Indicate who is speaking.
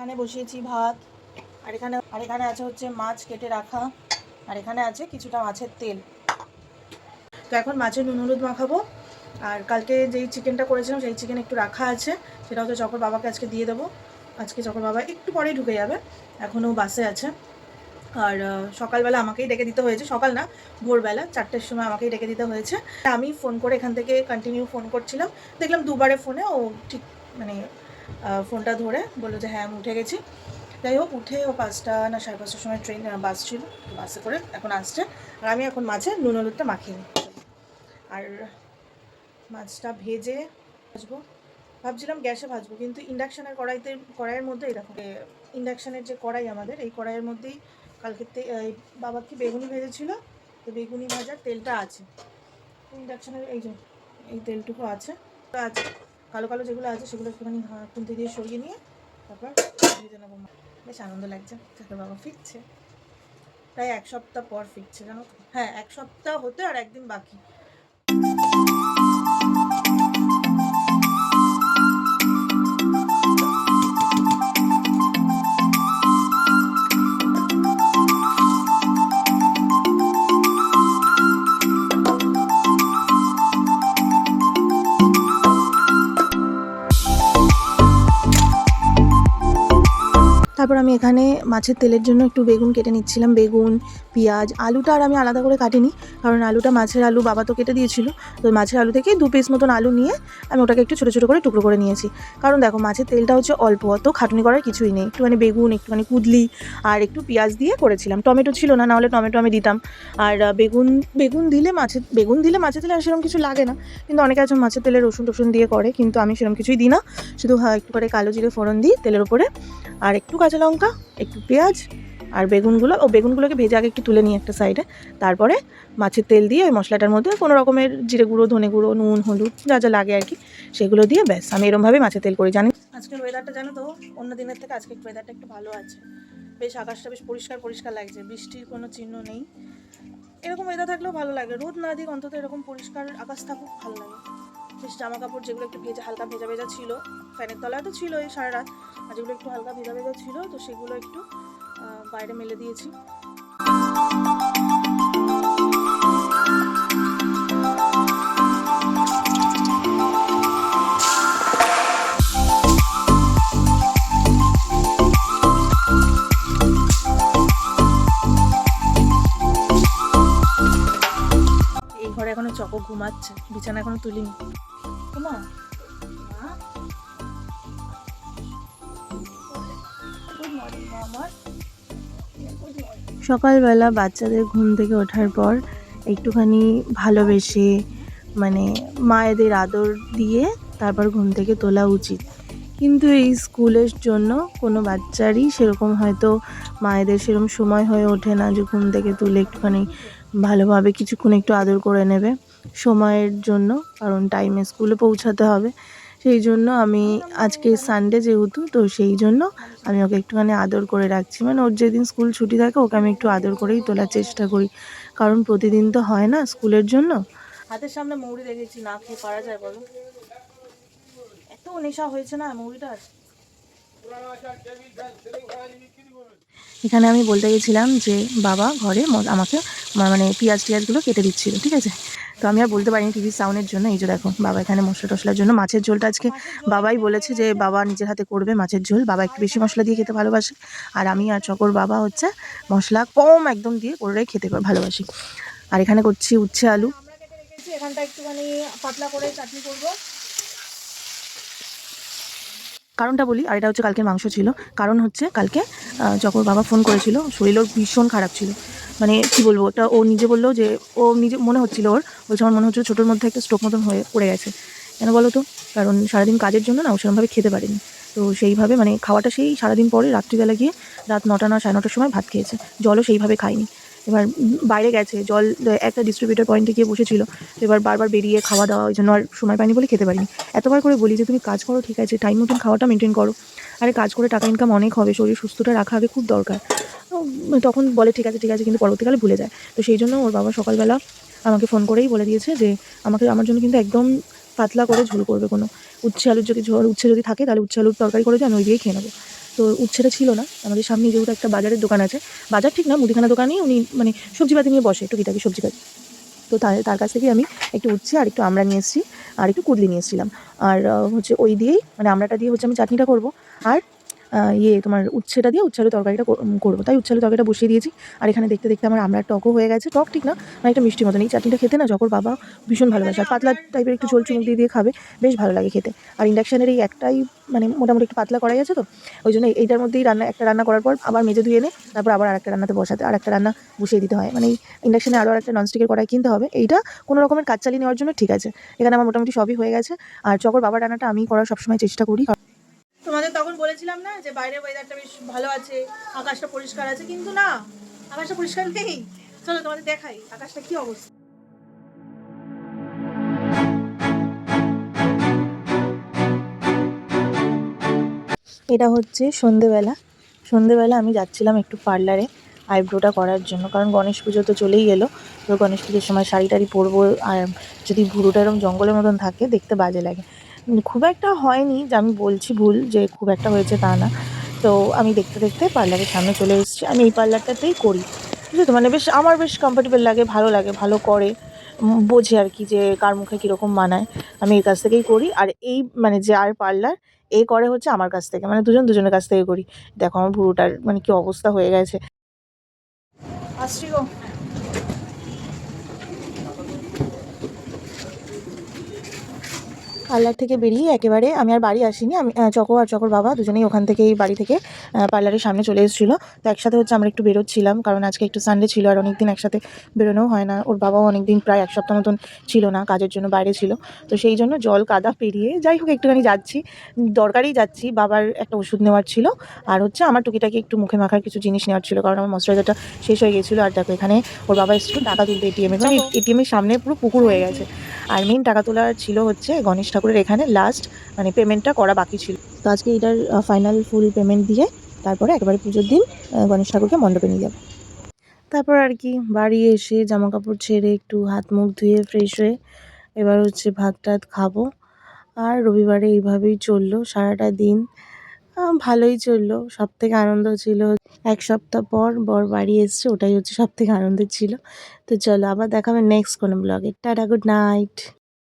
Speaker 1: এখানে বসিয়েছি ভাত, আর এখানে আর এখানে আছে হচ্ছে মাছ কেটে রাখা, আর এখানে আছে কিছুটা মাছের তেল। তো এখন মাছের নুন হলুদ মাখাবো, আর কালকে যেই চিকেনটা করেছিলাম সেই চিকেন একটু রাখা আছে, সেটা হচ্ছে চকর বাবাকে আজকে দিয়ে দেবো। আজকে চকর বাবা একটু পরেই ঢুকে যাবে এখনও বাসে আছে। আর সকালবেলা আমাকেই ডেকে দিতে হয়েছে, সকাল না, ভোরবেলা, চারটের সময় আমাকেই ডেকে দিতে হয়েছে। আমি ফোন করে এখান থেকে কন্টিনিউ ফোন করছিলাম, দেখলাম দুবারে ফোনে ও ঠিক মানে ফোনটা ধরে বলল যে হ্যাঁ আমি উঠে গেছি। যাই হোক, উঠে ও পাঁচটা না সাড়ে পাঁচটার সময় ট্রেন বাস ছিল বাসে করে এখন আসছে। আর আমি এখন মাছে নুন হলুদটা মাখিয়ে নিই। আর মাছটা ভেজে ভাজবো। ভাবছিলাম গ্যাসে ভাজবো, কিন্তু ইন্ডাকশানের কড়াইতে, কড়াইয়ের মধ্যে এরকম ইন্ডাকশানের যে কড়াই আমাদের, এই কড়াইয়ের মধ্যেই কালকে বাবা কি বেগুনি ভেজেছিল? তো বেগুনি ভাজার তেলটা আছে। ইন্ডাকশানের এই যে, এই তেলটুকু আছে। তো আছে। কালো কালো যেগুলো আছে সেগুলো একটুখানি খুন্তি দিয়ে সরিয়ে নিয়ে তারপর ভেজে নেব বেশ আনন্দ লাগছে কাকা বাবা ফিরছে। প্রায় এক সপ্তাহ পর ফিরছে, জানো হ্যাঁ এক সপ্তাহ হতে আর একদিন বাকি। তারপর আমি এখানে মাছের তেলের জন্য একটু বেগুন কেটে নিচ্ছিলাম, বেগুন, পেঁয়াজ, আলুটা আর আমি আলাদা করে কাটিনি, কারণ আলুটা মাছের আলু বাবা তো কেটে দিয়েছিল, তো মাছের আলু থেকে দু পিস মতন আলু নিয়ে আমি ওটাকে একটু ছোটো ছোটো করে টুকরো করে নিয়েছি। কারণ দেখো মাছের তেলটা হচ্ছে অল্প, অত খাটুনি করার কিছুই নেই, একটুখানি বেগুন, একটুখানি কুদলি আর একটু পেঁয়াজ দিয়ে করেছিলাম। টমেটো ছিল না, নাহলে টমেটো আমি দিতাম। আর বেগুন বেগুন দিলে মাছের, বেগুন দিলে মাছের তেলে আর সেরকম কিছু লাগে না, কিন্তু অনেকে আছে মাছের তেলে রসুন টসুন দিয়ে করে, কিন্তু আমি সেরকম কিছুই দিই না। শুধু একটু করে কালো জিরে ফোড়ন দিই তেলের উপরে, আর একটু কাঁচা লঙ্কা, একটু পেঁয়াজ আর বেগুনগুলো। ও বেগুনগুলোকে ভেজে আগে একটু তুলে নিই একটা সাইডে। তারপরে মাছের তেল দিয়ে ওই মশলাটার মধ্যে কোনো রকমের জিরে গুঁড়ো, ধনে গুঁড়ো, নুন, হলুদ, যা যা লাগে আর কি, সেগুলো দিয়ে ব্যাস, আমি এরমভাবেই মাছের তেল করি জানি আজকের ওয়েদারটা জানো তো, অন্য দিনের থেকে আজকে ওয়েদারটা একটু ভালো আছে। বেশ আকাশটা বেশ পরিষ্কার পরিষ্কার লাগছে, বৃষ্টির কোনো চিহ্ন নেই। এরকম ওয়েদার থাকলেও ভালো লাগে, রোদ না দিক অন্তত এরকম পরিষ্কার আকাশ থাকুক, ভালো লাগে। জামা কাপড় যেগুলো একটু ভেজা, হালকা ভেজা ভেজা ছিল, ফ্যানের তলায় তো ছিল এই সারা রাত, আর যেগুলো একটু হালকা ভেজা ভেজা ছিল, তো সেগুলো একটু বাইরে মেলে দিয়েছি। ঘরে এখনও চকো ঘুমাচ্ছে, বিছানা এখনও তুলিনি। ঘুমা মা? Good morning, মা আমার। Good morning. সকালবেলা বাচ্চাদের ঘুম থেকে ওঠার পর একটুখানি ভালোবেসে মানে মায়েদের আদর দিয়ে তারপর ঘুম থেকে তোলা উচিত কিন্তু এই স্কুলের জন্য কোনো বাচ্চারই সেরকম হয়তো মায়েদের সেরকম সময় হয়ে ওঠে না যে ঘুম থেকে তুলে একটুখানি ভালোভাবে কিছুক্ষণ একটু আদর করে নেবে সময়ের জন্য, কারণ টাইমে স্কুলে পৌঁছাতে হবে। সেই জন্য আমি আজকে সানডে যেহেতু, তো সেই জন্য আমি ওকে একটুখানি আদর করে রাখছি। মানে ওর যেদিন স্কুল ছুটি থাকে, ওকে আমি একটু আদর করেই তোলার চেষ্টা করি। কারণ প্রতিদিন তো হয় না স্কুলের জন্য। হাতের সামনে মৌরি দেখেছি, না খেয়ে পারা যায় বলো। নেশা হয়েছে না মৌরিটার এখানে আমি বলতে গেছিলাম যে বাবা ঘরে আমাকে মানে পেঁয়াজ টিয়াজগুলো কেটে দিচ্ছিল ঠিক আছে? তো আমি আর বলতে পারিনি টিভির সাউন্ডের জন্য এই যে দেখো বাবা এখানে মশলা টশলার জন্য মাছের ঝোলটা আজকে বাবাই বলেছে যে বাবা নিজের হাতে করবে মাছের ঝোল বাবা একটু বেশি মশলা দিয়ে খেতে ভালোবাসে। আর আমি আর চকর বাবা হচ্ছে মশলা কম একদম দিয়ে করে খেতে ভালোবাসি। আর এখানে করছি উচ্ছে আলু। এখানটা একটুখানি পাতলা করে চাটনি করব। কারণটা বলি, আর এটা হচ্ছে কালকের মাংস ছিল। কারণ হচ্ছে কালকে যখন বাবা ফোন করেছিল শরীর ওর ভীষণ খারাপ ছিল। মানে কি বলব, ওটা ও নিজে বলল যে, ও নিজে, মনে হচ্ছিল ওর, বলছে আমার মনে হচ্ছিল ছোটোর মধ্যে একটা স্ট্রোক মতন হয়ে পড়ে গেছে। কেন বলো তো? কারণ সারাদিন কাজের জন্য না ও সেরকমভাবে খেতে পারেনি। তো সেইভাবে মানে খাওয়াটা সেই সারাদিন পরে রাত্রিবেলা গিয়ে রাত নটা না সাড়ে নটার সময় ভাত খেয়েছে। জলও সেইভাবে খায়নি। এবার বাইরে গেছে, জল, একটা ডিস্ট্রিবিউটার পয়েন্টে গিয়ে বসেছিল, তো এবার বারবার বেরিয়ে খাওয়া দাওয়া, ওই জন্য আর সময় পাইনি বলে খেতে পারিনি। এতবার করে বলি যে, তুমি কাজ করো, ঠিক আছে টাইম মতন খাওয়াটা মেনটেন করো। আরে কাজ করে টাকা ইনকাম অনেক হবে, শরীর সুস্থটা রাখা আগে খুব দরকার। তখন বলে, ঠিক আছে ঠিক আছে, কিন্তু পরবর্তীকালে ভুলে যায়। তো সেই জন্য ওর বাবা সকালবেলা আমাকে ফোন করেই বলে দিয়েছে যে, আমাকে, আমার জন্য কিন্তু একদম পাতলা করে ঝোল করবে কোনো। উচ্ছে আলুর যদি ঝোল উচ্ছে যদি থাকে, তাহলে উচ্ছে আলুর তরকারি করে দিয়ে আমি ওই দিয়েই খেয়ে নেব। তো উচ্ছেটা ছিল না। আমাদের সামনে যেহেতু একটা বাজারের দোকান আছে। বাজার ঠিক না, মুদিখানা দোকানেই উনি মানে সবজিপাতি নিয়ে বসে, টুকিটাকি সবজিপাতি তো তার তার কাছ থেকে আমি একটু উচ্ছে আর একটু আমরা নিয়ে এসেছি, আর একটু কুদলি নিয়ে এসেছিলাম। আর হচ্ছে ওই দিয়েই মানে আমড়াটা দিয়ে হচ্ছে আমি চাটনিটা করব। আর ইয়ে তোমার উচ্ছেটা দিয়ে উচ্ছে আলু তরকারিটা কর- করব। তাই উচ্ছে আলু তরকারিটা বসিয়ে দিয়েছি। আর এখানে দেখতে দেখতে আমার আমড়ার টকও হয়ে গেছে। টক ঠিক না মানে একটা মিষ্টি মতন এই চাটনিটা খেতে না যখন বাবা ভীষণ ভালোবাসে, আর পাতলা টাইপের একটু ঝোল চুমুক দিয়ে দিয়ে খাবে, বেশ ভালো লাগে খেতে। আর ইন্ডাকশানের এই একটাই মানে মোটামুটি একটু পাতলা করাই আছে তো, ওই জন্য এইটার মধ্যেই রান্না, একটা রান্না করার পর আবার মেজে ধুয়ে এনে, তারপর আবার আরেকটা রান্নাতে বসাতে আর একটা রান্না বসিয়ে দিতে হয়। মানে এই ইন্ডাকশানে আরও একটা ননস্টিকের কড়াই কিনতে হবে। এইটা কোনো রকমের কাজ চালিয়ে নেওয়ার জন্য ঠিক আছে। এখানে আমার মোটামুটি সবই হয়ে গেছে। আর চকর বাবার রান্নাটা আমি করার সবসময় চেষ্টা করি বলেছিলাম না যে বাইরের ওয়েদারটা বেশ ভালো আছে, আকাশটা পরিষ্কার আছে, কিন্তু না, আকাশটা পরিষ্কার নেই। চলো তোমাদের দেখাই, আকাশটা কি অবস্থা? এটা হচ্ছে সন্ধেবেলা। সন্ধেবেলা আমি যাচ্ছিলাম একটু পার্লারে আইব্রোটা করার জন্য, কারণ গণেশ পুজো তো চলেই এলো। তো গণেশ পুজোর সময় শাড়ি টাড়ি পরবো, আর যদি ভুরুটা এরকম জঙ্গলের মতন থাকে, দেখতে বাজে লাগে। খুব একটা হয়নি যে আমি বলছি ভুল যে খুব একটা হয়েছে তা না। তো আমি দেখতে দেখতে পার্লারের সামনে চলে এসেছি। আমি এই পার্লারটাতেই করি। বুঝলি তো? মানে বেশ, আমার বেশ কমফর্টেবল লাগে, ভালো লাগে, ভালো করে বোঝে আর কি যে কার মুখে কীরকম মানায়। আমি এর কাছ থেকেই করি। আর এই মানে যে আর পার্লার, এ করে হচ্ছে আমার কাছ থেকে। মানে দুজন দুজনের কাছ থেকে করি। দেখো আমার ভুরুটার মানে কি অবস্থা হয়ে গেছে। আসছি গো। পার্লার থেকে বেরিয়ে একেবারে আমি আর বাড়ি আসিনি। আমি চকো আর চকর বাবা দুজনেই ওখান থেকেই বাড়ি থেকে পার্লারের সামনে চলে এসেছিল। তো একসাথে হচ্ছে আমরা একটু বেরোচ্ছিলাম কারণ আজকে একটু সানডে ছিল আর অনেকদিন একসাথে বেরোনোও হয় না। ওর বাবাও অনেকদিন প্রায় এক সপ্তাহ মতন ছিল না কাজের জন্য বাইরে ছিল। তো সেই জন্য জল কাদা পেরিয়ে যাই হোক একটুখানি যাচ্ছি দরকারই যাচ্ছি। বাবার একটা ওষুধ নেওয়ার ছিল আর হচ্ছে আমার টুকিটাকে একটু মুখে মাখার কিছু জিনিস নেওয়ার ছিল কারণ আমার ময়শ্চারাইজারটা শেষ হয়ে গেছিল। আর দেখো এখানে ওর বাবা এসেছিল টাকা তুলতে এটিএমে মানে এটিএমের সামনে পুরো পুকুর হয়ে গেছে। আর মেন টাকা তোলার ছিল হচ্ছে গণেশ ঠাকুরের এখানে লাস্ট মানে পেমেন্টটা করা বাকি ছিল। তো আজকে এটার ফাইনাল ফুল পেমেন্ট দিয়ে তারপরে একেবারে পুজোর দিন গণেশ ঠাকুরকে মণ্ডপে নিয়ে যাব। তারপর আর কি, বাড়ি এসে জামা কাপড় ছেড়ে একটু হাত মুখ ধুয়ে ফ্রেশ হয়ে এবার হচ্ছে ভাত টাত খাব। আর রবিবারে এইভাবেই চলল সারাটা দিন। ভালোই চলল সব থেকে আনন্দ ছিল এক সপ্তাহ পর বর বাড়ি এসছে, ওটাই হচ্ছে সব থেকে আনন্দের ছিল। তো চলো আবার দেখাবে নেক্সট কোনো ব্লগে টাটা গুড নাইট